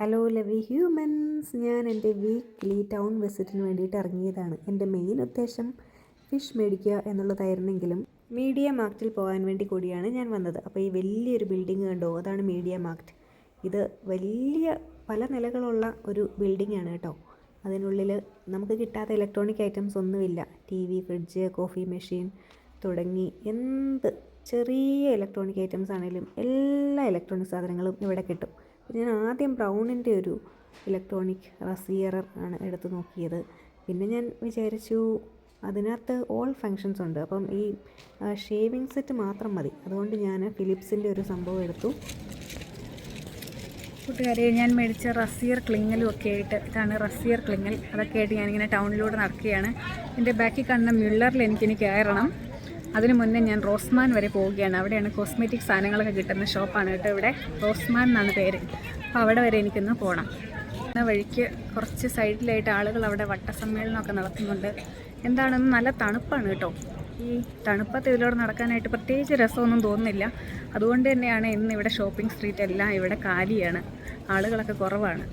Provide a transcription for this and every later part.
Hello ലവി humans ഞാൻ എന്റെ weekly town വിസിറ്റിന് വേണ്ടിയിട്ട് ഇറങ്ങിയതാണ്. എന്റെ മെയിൻ ഉദ്ദേശം ഫിഷ് മേടിക്കുക എന്നുള്ളതായിരുന്നെങ്കിലും മീഡിയ മാർക്കറ്റിൽ പോകാൻ വേണ്ടി കൂടിയാണ് ഞാൻ വന്നത്. അപ്പോൾ ഈ വലിയൊരു ബിൽഡിംഗ് കണ്ടോ? അതാണ് മീഡിയ മാർക്കറ്റ് ഇത് വലിയ പല നിലകളുള്ള ഒരു ബിൽഡിംഗ് ആണ് കേട്ടോ. അതിനുള്ളിൽ നമുക്ക് കിട്ടാത്ത ഇലക്ട്രോണിക് ഐറ്റംസ് ഒന്നുമില്ല. T V fridge coffee machine തുടങ്ങി എന്ത് ചെറിയ ഇലക്ട്രോണിക് ഐറ്റംസ് ആണെങ്കിലും എല്ലാ ഇലക്ട്രോണിക് സാധനങ്ങളും ഇവിടെ കിട്ടും. ഞാൻ ആദ്യം ബ്രൗണിന്റെ ഒരു ഇലക്ട്രോണിക് റസിയറർ ആണ് എടുത്തു നോക്കിയത്. പിന്നെ ഞാൻ വിചാരിച്ചു അതിനകത്ത് ഓൾ ഫങ്ഷൻസ് ഉണ്ട്. അപ്പം ഈ ഷേവിങ് സെറ്റ് മാത്രം മതി. അതുകൊണ്ട് ഞാൻ ഫിലിപ്സിന്റെ ഒരു സംഭവം എടുത്തു. കൂട്ടുകാരെ ഞാൻ മേടിച്ച റസിയർ ക്ലിങ്ങലും ഒക്കെ ആയിട്ട് ഇതാണ് റസിയർ ക്ലിങ്ങൽ അതൊക്കെ ആയിട്ട് ഞാനിങ്ങനെ ടൗണിലൂടെ നടക്കുകയാണ്. എന്റെ ബാക്കിൽ കാണുന്ന മ്യുള്ളറിൽ എനിക്കിനി കയറണം. അതിന് മുന്നേ ഞാൻ റോസ്മാൻ വരെ പോവുകയാണ്. അവിടെയാണ് കോസ്മെറ്റിക് സാധനങ്ങളൊക്കെ കിട്ടുന്ന ഷോപ്പാണ് കേട്ടോ ഇവിടെ. റോസ്മാൻ എന്നാണ് പേര്. അപ്പോൾ അവിടെ വരെ എനിക്കൊന്ന് പോകണം എന്ന വഴിക്ക് കുറച്ച് സൈഡിലായിട്ട് ആളുകൾ അവിടെ വട്ടസമ്മേളനമൊക്കെ നടത്തുന്നുണ്ട്. എന്താണെന്ന് നല്ല തണുപ്പാണ് കേട്ടോ. ഈ തണുപ്പത്ത് ഇതിലൂടെ നടക്കാനായിട്ട് പ്രത്യേകിച്ച് രസമൊന്നും തോന്നുന്നില്ല. അതുകൊണ്ട് തന്നെയാണ് ഇന്ന് ഇവിടെ ഷോപ്പിംഗ് സ്ട്രീറ്റ് എല്ലാം ഇവിടെ കാലിയാണ്. ആളുകളൊക്കെ കുറവാണ്.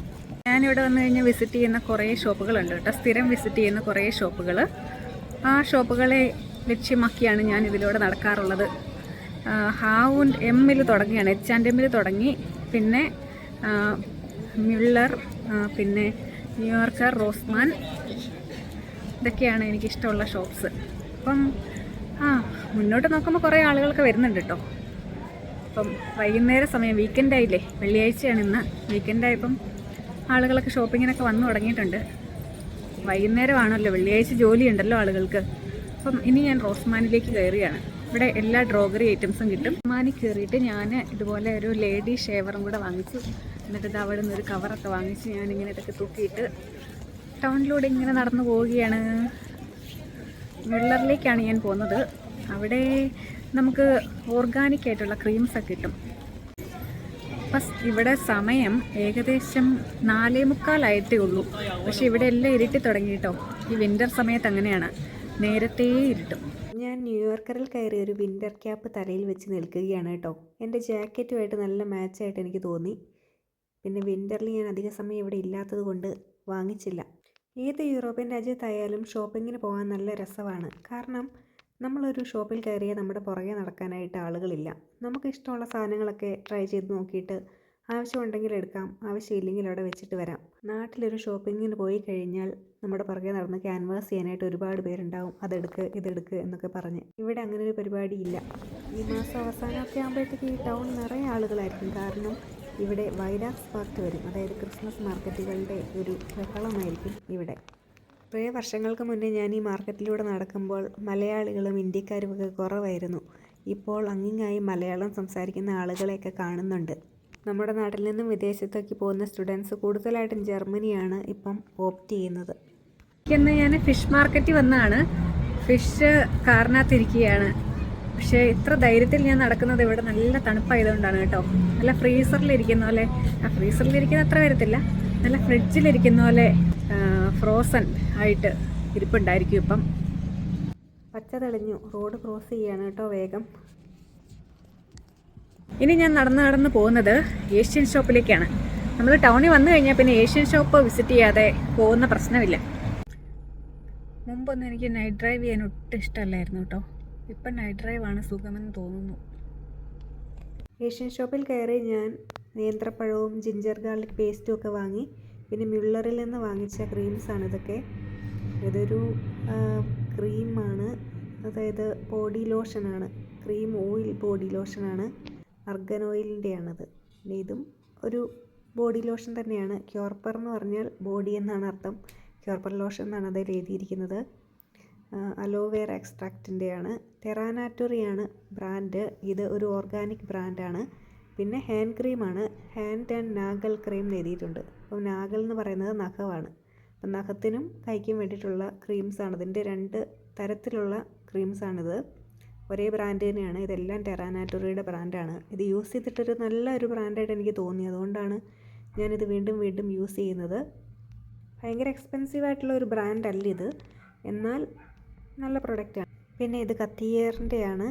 ഞാനിവിടെ വന്നു കഴിഞ്ഞാൽ വിസിറ്റ് ചെയ്യുന്ന കുറേ ഷോപ്പുകളുണ്ട് കേട്ടോ. സ്ഥിരം വിസിറ്റ് ചെയ്യുന്ന കുറേ ഷോപ്പുകൾ ആ ഷോപ്പുകളെ ലക്ഷ്യമാക്കിയാണ് ഞാൻ ഇതിലൂടെ നടക്കാറുള്ളത് ഹാവുൻ എമ്മിൽ തുടങ്ങിയാണ്. എച്ച് ആൻഡ് എമ്മിൽ തുടങ്ങി. പിന്നെ മ്യുള്ളർ പിന്നെ ന്യൂയോർക്കർ റോസ്മാൻ. ഇതൊക്കെയാണ് എനിക്കിഷ്ടമുള്ള ഷോപ്സ്. അപ്പം ആ മുന്നോട്ട് നോക്കുമ്പോൾ കുറേ ആളുകളൊക്കെ വരുന്നുണ്ട് കേട്ടോ അപ്പം വൈകുന്നേര സമയം വീക്കെൻഡ് ആയില്ലേ? വെള്ളിയാഴ്ചയാണ് ഇന്ന്. വീക്കെൻഡ് ആയപ്പം ആളുകളൊക്കെ ഷോപ്പിങ്ങിനൊക്കെ വന്നു തുടങ്ങിയിട്ടുണ്ട്. വൈകുന്നേരമാണല്ലോ. വെള്ളിയാഴ്ച ജോലിയുണ്ടല്ലോ ആളുകൾക്ക്. അപ്പം ഇനി ഞാൻ റോസ്മാനിലേക്ക് കയറിയാണ്. ഇവിടെ എല്ലാ ഡ്രോഗറി ഐറ്റംസും കിട്ടും. റോസ്മാനിൽ കയറിയിട്ട് ഞാൻ ഇതുപോലെ ഒരു ലേഡി ഷേവറും കൂടെ വാങ്ങിച്ചു. എന്നിട്ട് അവിടെ നിന്ന് ഒരു കവറൊക്കെ വാങ്ങിച്ച് ഞാൻ ഇങ്ങനെ ഇതൊക്കെ തൂക്കിയിട്ട് ടൗണിലൂടെ ഇങ്ങനെ നടന്നു പോവുകയാണ്. വെള്ളറിലേക്കാണ് ഞാൻ പോകുന്നത്. അവിടെ നമുക്ക് ഓർഗാനിക് ആയിട്ടുള്ള ക്രീംസൊക്കെ കിട്ടും. ഫസ് ഇവിടെ സമയം ഏകദേശം നാലേ മുക്കാലായിട്ടേ ഉള്ളൂ. പക്ഷെ ഇവിടെ എല്ലാം ഇരുട്ടി തുടങ്ങി കേട്ടോ. ഈ വിന്റർ സമയത്ത് അങ്ങനെയാണ്. നേരത്തേ ഇരുട്ടും. ഞാൻ ന്യൂയോർക്കറിൽ കയറി ഒരു വിന്റർ ക്യാപ്പ് തലയിൽ വെച്ച് നിൽക്കുകയാണ് കേട്ടോ. എന്റെ ജാക്കറ്റുമായിട്ട് നല്ല മാച്ചായിട്ട് എനിക്ക് തോന്നി. പിന്നെ വിന്ററിൽ ഞാൻ അധിക സമയം ഇവിടെ ഇല്ലാത്തത് കൊണ്ട് വാങ്ങിച്ചില്ല. ഏത് യൂറോപ്യൻ രാജ്യത്തായാലും ഷോപ്പിങ്ങിന് പോകാൻ നല്ല രസമാണ്. കാരണം നമ്മളൊരു ഷോപ്പിൽ കയറിയാൽ നമ്മുടെ പുറകെ നടക്കാനായിട്ട് ആളുകളില്ല. നമുക്ക് ഇഷ്ടമുള്ള സാധനങ്ങളൊക്കെ ട്രൈ ചെയ്ത് നോക്കിയിട്ട് ആവശ്യമുണ്ടെങ്കിൽ എടുക്കാം ആവശ്യമില്ലെങ്കിൽ അവിടെ വെച്ചിട്ട് വരാം. നാട്ടിലൊരു ഷോപ്പിങ്ങിന് പോയി കഴിഞ്ഞാൽ നമ്മുടെ പുറകെ നടന്ന് ക്യാൻവാസ് ചെയ്യാനായിട്ട് ഒരുപാട് പേരുണ്ടാവും. അതെടുക്ക് ഇതെടുക്ക് എന്നൊക്കെ പറഞ്ഞ്. ഇവിടെ അങ്ങനെ ഒരു പരിപാടി ഇല്ല ഈ മാസം അവസാനമൊക്കെ ആകുമ്പോഴത്തേക്ക് ഈ ടൗൺ നിറയെ ആളുകളായിരിക്കും. കാരണം ഇവിടെ വൈലാക്സ് പാർട്ട് വരും. അതായത് ക്രിസ്മസ് മാർക്കറ്റുകളുടെ ഒരു ബഹളമായിരിക്കും ഇവിടെ. കുറേ വർഷങ്ങൾക്ക് മുന്നേ ഞാൻ ഈ മാർക്കറ്റിലൂടെ നടക്കുമ്പോൾ മലയാളികളും ഇന്ത്യക്കാരും ഒക്കെ കുറവായിരുന്നു. ഇപ്പോൾ അങ്ങിങ്ങായി മലയാളം സംസാരിക്കുന്ന ആളുകളെയൊക്കെ കാണുന്നുണ്ട്. നമ്മുടെ നാട്ടിൽ നിന്നും വിദേശത്തേക്ക് പോകുന്ന സ്റ്റുഡൻസ് കൂടുതലായിട്ടും ജർമ്മനിയാണ് ഇപ്പം ഓപ്റ്റ് ചെയ്യുന്നത്. ഇന്ന് ഞാൻ ഫിഷ് മാർക്കറ്റിൽ വന്നാണ്. ഫിഷ് കാറിനകത്തിരിക്കുകയാണ്. പക്ഷേ ഇത്ര ധൈര്യത്തിൽ ഞാൻ നടക്കുന്നത് ഇവിടെ നല്ല തണുപ്പായതുകൊണ്ടാണ് കേട്ടോ. നല്ല ഫ്രീസറിലിരിക്കുന്ന പോലെ ആ ഫ്രീസറിലിരിക്കുന്ന അത്ര വരത്തില്ല. നല്ല ഫ്രിഡ്ജിലിരിക്കുന്ന പോലെ ഫ്രോസൺ ആയിട്ട് ഇരിപ്പുണ്ടായിരിക്കും ഇപ്പം. പച്ച തെളിഞ്ഞു. റോഡ് ക്രോസ് ചെയ്യാണ് കേട്ടോ വേഗം. ഇനി ഞാൻ നടന്ന് നടന്ന് പോകുന്നത് ഏഷ്യൻ ഷോപ്പിലേക്കാണ്. നമ്മൾ ടൗണിൽ വന്നു കഴിഞ്ഞാൽ പിന്നെ ഏഷ്യൻ ഷോപ്പ് വിസിറ്റ് ചെയ്യാതെ പോകുന്ന പ്രശ്നമില്ല. മുമ്പൊന്നും എനിക്ക് നൈറ്റ് ഡ്രൈവ് ചെയ്യാൻ ഒട്ടും ഇഷ്ടമല്ലായിരുന്നു കേട്ടോ. ഇപ്പം നൈറ്റ് ഡ്രൈവാണ് സുഖമെന്ന് തോന്നുന്നു. ഏഷ്യൻ ഷോപ്പിൽ കയറി ഞാൻ നേന്ത്രപ്പഴവും ജിഞ്ചർ ഗാർലിക് പേസ്റ്റും ഒക്കെ വാങ്ങി പിന്നെ മ്യുള്ളറിൽ നിന്ന് വാങ്ങിച്ച ക്രീംസാണ് ഇതൊക്കെ. ഇതൊരു ക്രീമാണ് അതായത് ബോഡി ലോഷനാണ് ക്രീം ഓയിൽ ബോഡി ലോഷനാണ് അർഗൻ ഓയിലിന്റെയാണത് ഇതും ഒരു ബോഡി ലോഷൻ തന്നെയാണ്. ക്യോർപ്പർ എന്ന് പറഞ്ഞാൽ ബോഡി എന്നാണ് അർത്ഥം. ക്യോർപ്പർ ലോഷൻ എന്നാണ് അതിൽ എഴുതിയിരിക്കുന്നത്. അലോവേർ എക്സ്ട്രാക്റ്റിന്റെയാണ്. ടെറാനാറ്റോറിയാണ് ബ്രാൻഡ്. ഇത് ഒരു ഓർഗാനിക് ബ്രാൻഡാണ്. പിന്നെ ഹാൻഡ് ക്രീമാണ്. ഹാൻഡ് ആൻഡ് നാഗൽ ക്രീം എഴുതിയിട്ടുണ്ട്. അപ്പം നാഗൽ എന്ന് പറയുന്നത് നഖമാണ്. അപ്പം നഖത്തിനും കൈക്കും വേണ്ടിയിട്ടുള്ള ക്രീംസാണ്. ഇതിന്റെ രണ്ട് തരത്തിലുള്ള ക്രീംസാണിത്. ഒരേ ബ്രാൻഡ് തന്നെയാണ്. ഇതെല്ലാം ടെറാനാറ്റോറിയുടെ ബ്രാൻഡാണ് ഇത് യൂസ് ചെയ്തിട്ടൊരു നല്ലൊരു ബ്രാൻഡായിട്ട് എനിക്ക് തോന്നി. അതുകൊണ്ടാണ് ഞാനിത് വീണ്ടും വീണ്ടും യൂസ് ചെയ്യുന്നത്. ഭയങ്കര എക്സ്പെൻസീവ് ആയിട്ടുള്ള ഒരു ബ്രാൻഡല്ല ഇത്. എന്നാൽ നല്ല പ്രൊഡക്റ്റാണ് പിന്നെ ഇത് കത്തിയേറിന്റെയാണ്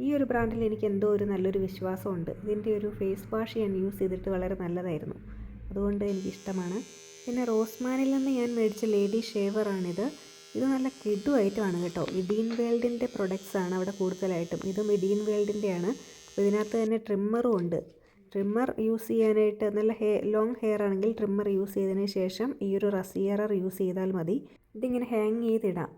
ഈ ഒരു ബ്രാൻഡിൽ എനിക്ക് എന്തോ ഒരു നല്ലൊരു വിശ്വാസമുണ്ട്. ഇതിന്റെ ഒരു ഫേസ് വാഷ് ഞാൻ യൂസ് ചെയ്തിട്ട് വളരെ നല്ലതായിരുന്നു. അതുകൊണ്ട് എനിക്കിഷ്ടമാണ്. പിന്നെ റോസ്മാനിൽ നിന്ന് ഞാൻ മേടിച്ച ലേഡി ഷേവറാണിത് ഇത് നല്ല കിഡു ഐറ്റമാണ് കേട്ടോ. ഇഡീൻ വേൾഡിന്റെ പ്രൊഡക്ട്സ് ആണ് അവിടെ കൂടുതലായിട്ടും. ഇതും ഇഡീൻ വേൾഡിന്റെയാണ് ഇതിനകത്ത് തന്നെ ട്രിമ്മറും ഉണ്ട്. ട്രിമ്മർ യൂസ് ചെയ്യാനായിട്ട് നല്ല ഹെയർ ലോങ് ഹെയർ ആണെങ്കിൽ ട്രിമ്മർ യൂസ് ചെയ്തതിന് ശേഷം ഈ ഒരു റസിയറർ യൂസ് ചെയ്താൽ മതി. ഇതിങ്ങനെ ഹാങ് ചെയ്തിടാം.